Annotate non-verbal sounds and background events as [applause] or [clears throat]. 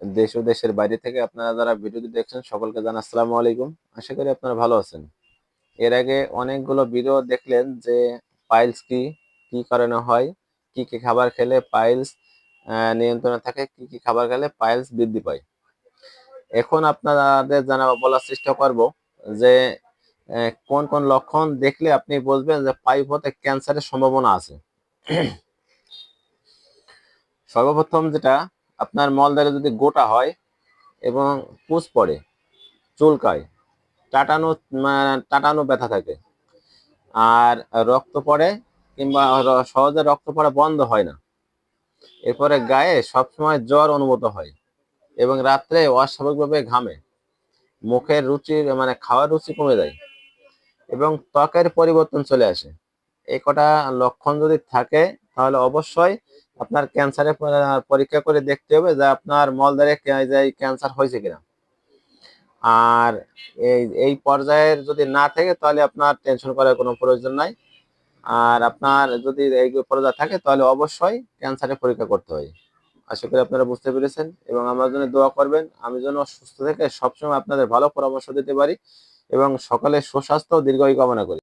দেশ ও দেশের বাইরে থেকে আপনারা যারা ভিডিওটি দেখছেন, সকলকে জানা আসসালামু আলাইকুম। আশা করি আপনারা ভালো আছেন। এর আগে অনেকগুলো ভিডিও দেখলেন যে পাইলস কি কি কারণে হয়, কি কি খাবার খেলে পাইলস নিয়ন্ত্রণে থাকে, কি কি খাবার খেলে পাইলস বৃদ্ধি পায়। এখন আপনাদের জানা বলার চেষ্টা করব যে কোন কোন লক্ষণ দেখলে আপনি বুঝবেন যে পাইপ হতে ক্যান্সারের সম্ভাবনা আছে। [clears throat] সর্বপ্রথম যেটা আপনার মলদ্বারে যদি গোটা হয় এবং পুষ পড়ে, চুলকায়, টাটানো টাটানো ব্যথা থাকে, আর রক্ত পড়ে কিংবা সহজে রক্ত পড়া বন্ধ হয় না, এরপরে গায়ে সবসময় জ্বর অনুভূত হয় এবং রাত্রে অস্বাভাবিকভাবে ঘামে, মুখের রুচি মানে খাওয়ার রুচি কমে যায় এবং ত্বকের পরিবর্তন চলে আসে। এই কটা লক্ষণ যদি থাকে তাহলে অবশ্যই আপনার ক্যান্সারের পরীক্ষা করে দেখতে হবে যে আপনার যে ক্যান্সার হয়েছে কিনা। আর এই এই পর্যায়ের যদি না থাকে তাহলে আপনার টেনশন করার কোনো প্রয়োজন নাই। আর আপনার যদি এই পর্যায়ে থাকে তাহলে অবশ্যই ক্যান্সারের পরীক্ষা করতে হয়। আশা করি আপনারা বুঝতে পেরেছেন এবং আমার জন্য দোয়া করবেন। আমি যেন সুস্থ থেকে সবসময় আপনাদের ভালো পরামর্শ দিতে পারি এবং সকালে সুস্বাস্থ্য ও দীর্ঘায়ু কামনা করি।